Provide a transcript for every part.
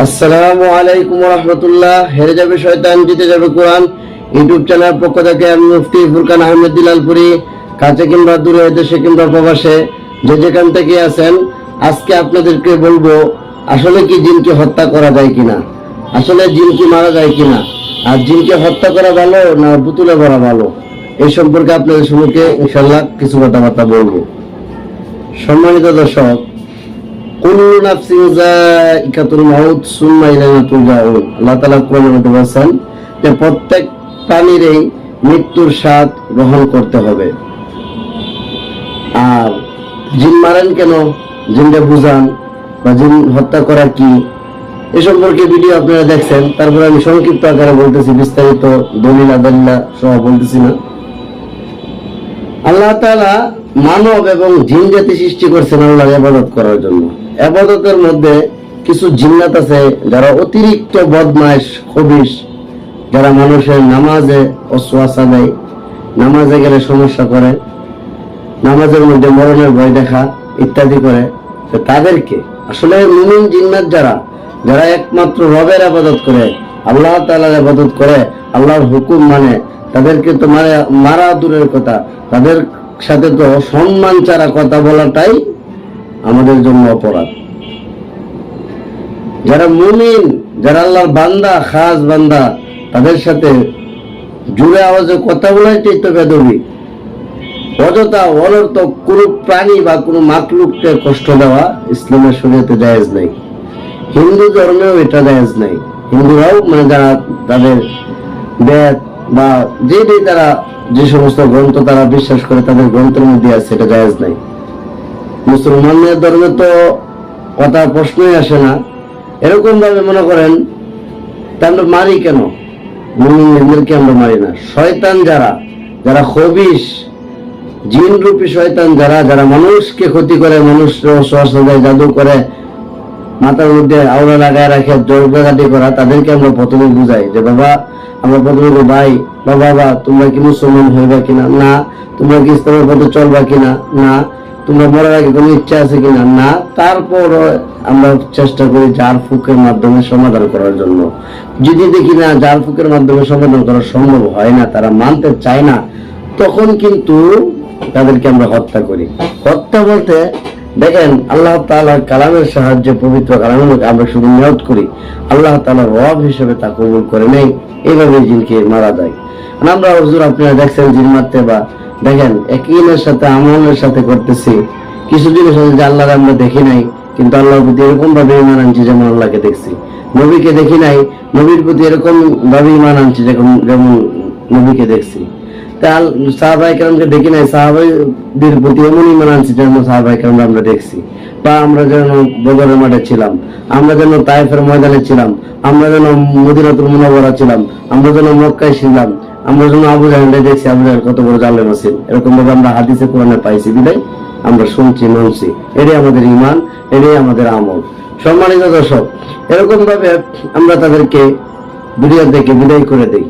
আসসালামু আলাইকুম রহমতুল্লাহ। হেরে যাবে শয়তান, জিতে যাবে কোরআন। ইউটিউব চ্যানেল পক্ষ থেকে আমি মুফতি ফুরকান আহমেদ দিলালপুরি, কাছে কিংবা দূরে, দেশে কিংবা প্রবাসে, যে যেখান থেকে আছেন, আজকে আপনাদেরকে বলব, আসলে কি জিনকে হত্যা করা যায় কিনা? আসলে জিন কি মারা যায় কিনা? আর জিনকে হত্যা করা ভালো না পুতুলে ভরা ভালো? এই সম্পর্কে আপনাদের সম্মুখে ইনশাল্লাহ কিছু কথাবার্তা বলব। সম্মানিত দর্শক আল্লাহ প্রত্যেক প্রাণীরই মৃত্যুর স্বাদ গ্রহণ করতে হবে। আর জিন মারেন কেন? বুঝান বা জিন হত্যা করা কি? এ সম্পর্কে ভিডিও আপনারা দেখছেন। তারপরে আমি সংক্ষিপ্ত আকারে বলতেছি, বিস্তারিত দলিল আদাল্লা সহ বলতেছি না। আল্লাহ তাআলা মানব এবং জিন জাতি সৃষ্টি করছেন আল্লাহর ইবাদত করার জন্য। ইবাদতের মধ্যে কিছু জিন্নাত আছে যারা অতিরিক্ত বদমাইশ, খবিশ, যারা মানুষের নামাজে অশ্বাসা দেয়, নামাজে গেলে সমস্যা করে, নামাজের মধ্যে মরণের ভয় দেখা ইত্যাদি করে। তাদেরকে, আসলে মুমিন জিন্নাত যারা যারা একমাত্র রবের আবাদত করে, আল্লাহ তাআলার আবাদত করে, আল্লাহর হুকুম মানে তাদেরকে তো মারা দূরের কথা, তাদের সাথে তো সম্মান ছাড়া কথা বলাটাই আমাদের জন্য অপরাধ। যারা মুমিন, যারা আল্লাহর বান্দা, খাস বান্দা, তাদের সাথে জুড়ে আওয়াজে কথা বলাইটাই তো বেদবি। অযথা অনর্থক কোনো প্রাণী বা কোনো মাকলুককে কষ্ট দেওয়া ইসলামের শরীয়তে জায়েজ নাই। হিন্দু ধর্মেও এটা জায়েজ নাই। হিন্দুরাও মানে যারা তাদের বেদ বা যেটাই তারা যে সমস্ত গ্রন্থ তারা বিশ্বাস করে তাদের গ্রন্থের মধ্যে আছে, এটা জায়েজ নাই। মুসলমানদের ধর্মে তো কথা প্রশ্নই আসে না। এরকম ভাবে মনে করেন, তা আমরা মারি কেন? মুমিনদেরকে আমরা মারি না। শয়তান যারা যারা খবিস জিনরূপী শয়তান যারা যারা মানুষকে ক্ষতি করে মানুষ দেয় জাদু করে মাথার মধ্যে আওড়া লাগায় রাখে জড়গাঘাটি করা, তাদেরকে আমরা প্রথমে বুঝাই যে, বাবা, আমরা প্রথমে ভাই বা বাবা তোমরা কি মুসলমান হইবা কিনা? না। তোমরা কি ইসলামের পথে চলবা কিনা? না। তোমরা মরার আগে কোনো ইচ্ছা আছে কিনা? না। তারপর আমরা চেষ্টা করি জার ফুকের মাধ্যমে সমাধান করার জন্য। যদি দেখি না জার ফুকের মাধ্যমে সমাধান করা সম্ভব হয় না, তারা মানতে চায় না, তখন কিন্তু তাদেরকে আমরা হত্যা করি। হত্যা বলতে দেখেন, আল্লাহ তাআলার কালামের সাহায্যে পবিত্র কালামের মধ্যে আমরা শুধু নিয়ত করি। আল্লাহ তাআলা রব হিসেবে তা কবুল করে নেই। এইভাবে জিনকে মারা যায়। আমরা, হুজুর, আপনারা দেখছেন জিন মারতে বা, দেখেন একইনের সাথে আমলের সাথে করতেছি। কিছু জিনিস আছে যে আল্লাহর আমরা দেখি নাই, কিন্তু আল্লাহর প্রতি এরকম ভাবে ইমান আনছি যেমন আল্লাহকে দেখছি। নবীকে দেখি নাই, নবীর প্রতি এরকম ভাবে ইমান আনছি যেমন যেমন নবীকে দেখছি। তাল সাহাবাই কেরামকে দেখি নাই সাহাবাইদের প্রতি আনছি যেন সাহাবাই আমরা দেখছি। বা আমরা যেন বদরের মাঠে ছিলাম, আমরা যেন তাইফের ময়দানে ছিলাম, আমরা যেন মদিনাতুল মুনাওয়ারা ছিলাম, আমরা যেন মক্কায় ছিলাম, আমরা যেন আবু দেখছি, আবু জাহেল কত বড় জালেম আছেন এরকম ভাবে আমরা হাদিসে কোরআনে পাইছি, বিদায়। আমরা শুনছি মানছি এটাই আমাদের ইমান এটাই আমাদের আমল। সম্মানিত দর্শক এরকম ভাবে আমরা তাদেরকে দুনিয়া থেকে বিদায় করে দেই।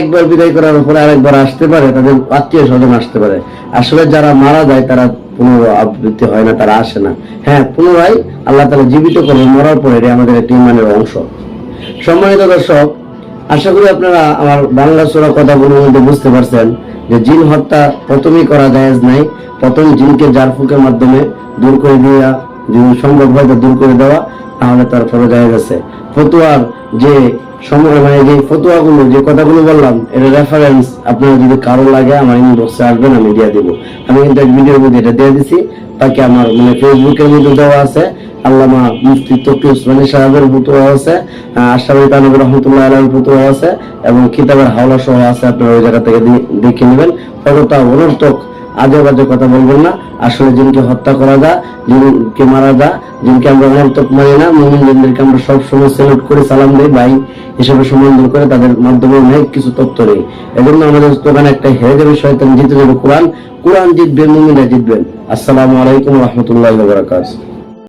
একবার বিদায় করার পরে আরেকবার আসতে পারে, তাদের আত্মীয় স্বজন আসতে পারে। আসলে যারা মারা যায়, তারা পুনরাবৃত্তি হয় না, তারা আসে না। হ্যাঁ পুনরায় আল্লাহ তালা জীবিত করে মরার পরে এটা আমাদের একটি ইমানের অংশ। সম্মানিত দর্শক, আশা করি আপনারা আমার বাংলা সোরা কথাগুলোর মধ্যে বুঝতে পারছেন যে জিন হত্যা প্রথমেই করা জায়েজ নাই। প্রথম জিনকে জারফুকের মাধ্যমে দূর করে দেওয়া যদি সম্ভব হয় তো দূর করে দেওয়া তাহলে তার ফলে জায়েজ আছে ফতুয়ার যে সময় মানে যে ফতুয়াগুলো, যে কথাগুলো বললাম, এর রেফারেন্স আপনার যদি কারও লাগে, আমার ইনবক্সে আসবেন, আমি দিয়ে দেবো। আমি কিন্তু এক ভিডিওর মধ্যে এটা দিয়ে দিছি, তাকে আমার মানে ফেসবুকের মধ্যে দেওয়া আছে, আল্লামা মুফতি তকি উসমানী সাহেবের ফতুয়া আছে আশরাফি তানবী রহমতুল্লাহ আলহের ফতুয়া আছে, এবং কিতাবের হাওলা সহ আছে, আপনারা ওই জায়গা থেকে দেখে নেবেন। ফটোটা অনর্থক আজে বাজে কথা বলবেন না। আসলে জিনকে হত্যা করা যা জিনকে মারা যা জিনকে আমরা মন্তব মানি না মুমিন জিনদেরকে আমরা সবসময় সেলুট করে সালাম দিই, ভাই হিসেবে সম্বোধন করে তাদের মাধ্যমে অনেক কিছু তথ্য নেই এজন্য আমাদের দোকানে একটা হেরে যাবে শয়তান, জিতে যাবে কোরআন কোরআন জিতবে মুমিনা জিতবেন আসসালামু আলাইকুম রহমতুল্লাহ বারাকাতুহু।